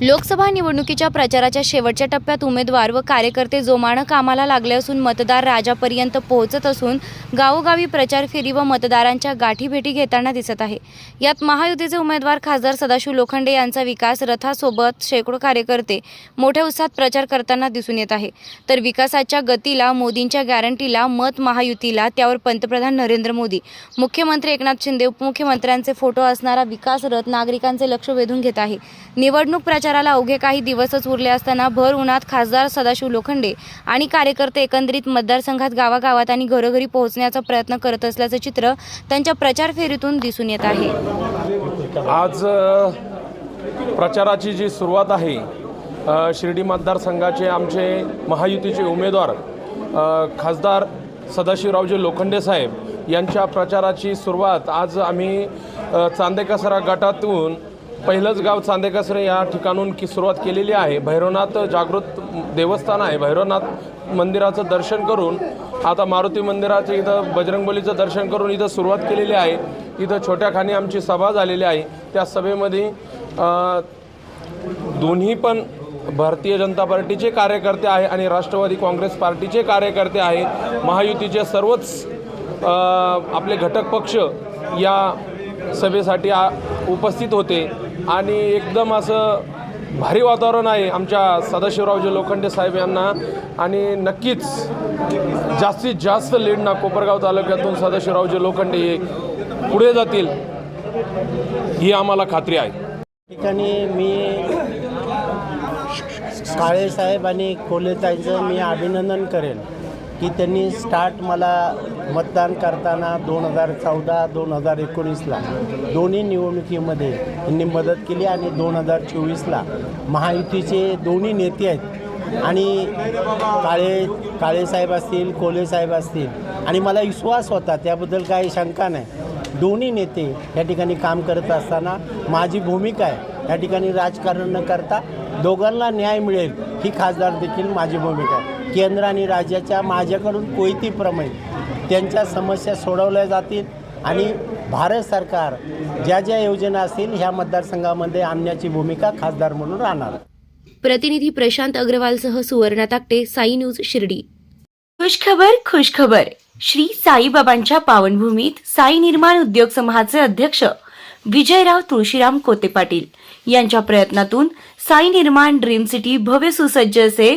लोकसभा निवडणुकीच्या प्रचाराच्या शेवटच्या टप्प्यात उमेदवार व कार्यकर्ते जोमानं कामाला लागले असून मतदार राजापर्यंत पोहोचत असून गावोगावी प्रचार फेरी व मतदारांच्या गाठीभेटी घेताना दिसत आहे. यात महायुतीचे उमेदवार खासदार सदाशिव लोखंडे यांचा विकास रथासोबत शेकडो कार्यकर्ते मोठ्या उत्साहात प्रचार करताना दिसून येत आहे. तर विकासाच्या गतीला मोदींच्या गॅरंटीला मत महायुतीला त्यावर पंतप्रधान नरेंद्र मोदी मुख्यमंत्री एकनाथ शिंदे उपमुख्यमंत्र्यांचे फोटो असणारा विकास रथ नागरिकांचे लक्ष वेधून घेत आहे. निवडणूक प्रचार प्रचाराला अवघे काही दिवसच उरले असताना भर उन्हात खासदार सदाशिव लोखंडे आणि कार्यकर्ते एकंदरीत मतदारसंघात गावागावात आणि घरोघरी पोहोचण्याचा प्रयत्न करत असल्याचं चित्र त्यांच्या प्रचार फेरीतून दिसून येत आहे. आज प्रचाराची जी सुरुवात आहे शिर्डी मतदारसंघाचे आमचे महायुतीचे उमेदवार खासदार सदाशिवरावजी लोखंडे साहेब यांच्या प्रचाराची सुरुवात आज आम्ही चांदेकसरा गटातून पहिलंच गाव चांदेकसरे या ठिकाणून की सुरुवात केलेली आहे. भैरवनाथ जागृत देवस्थान आहे. भैरवनाथ मंदिराचं दर्शन करून आता मारुती मंदिराचं इथं बजरंगबलीचं दर्शन करून इथं सुरुवात केलेली आहे. इथं छोट्या खाणी आमची सभा झालेली आहे. त्या सभेमध्ये दोन्ही पण भारतीय जनता पार्टीचे कार्यकर्ते आहे आणि राष्ट्रवादी काँग्रेस पार्टीचे कार्यकर्ते आहे. महायुतीचे सर्वच आपले घटक पक्ष या सभेसाठी उपस्थित होते. आणि एकदम असं भारी वातावरण आहे आमच्या सदाशिवरावजी लोखंडे साहेब यांना. आणि नक्कीच जास्तीत जास्त लीडना कोपरगाव तालुक्यातून सदाशिवरावजी लोखंडे हे पुढे जातील ही आम्हाला खात्री आहे. ठिकाणी मी काळे साहेब आणि कोलेताईचं मी अभिनंदन करेन. की त्यांनी स्टार्ट मला मतदान करताना दोन हजार चौदा दोन हजार एकोणीसला दोन्ही निवडणुकीमध्ये त्यांनी मदत केली आणि दोन हजार चोवीसला महायुतीचे दोन्ही नेते आहेत. आणि काळे काळेसाहेब असतील कोलेसाहेब असतील आणि मला विश्वास होता त्याबद्दल काही शंका नाही. दोन्ही नेते या ठिकाणी काम करत असताना माझी भूमिका आहे. या ठिकाणी राजकारण न करता दोघांना न्याय मिळेल ही खासदार देखील माझी भूमिका आहे. केंद्र आणि राज्याच्या माझ्याकडून कोयतीप्रमाणे त्यांच्या समस्या सोडवल्या जातील आणि भारत सरकार ज्या ज्या योजना असतील ह्या मतदारसंघामध्ये आणण्याची भूमिका खासदार म्हणून राहणार. प्रतिनिधी प्रशांत अग्रवालसह सुवर्णा ताकटे साई न्यूज शिर्डी. खुशखबर खुशखबर. श्री साईबाबांच्या पावनभूमीत साई निर्माण उद्योग समूहाचे अध्यक्ष विजयराव तुळशीराम कोते पाटील यांच्या प्रयत्नातून साई निर्माण ड्रीम सिटी भव्य सुसज्ज असे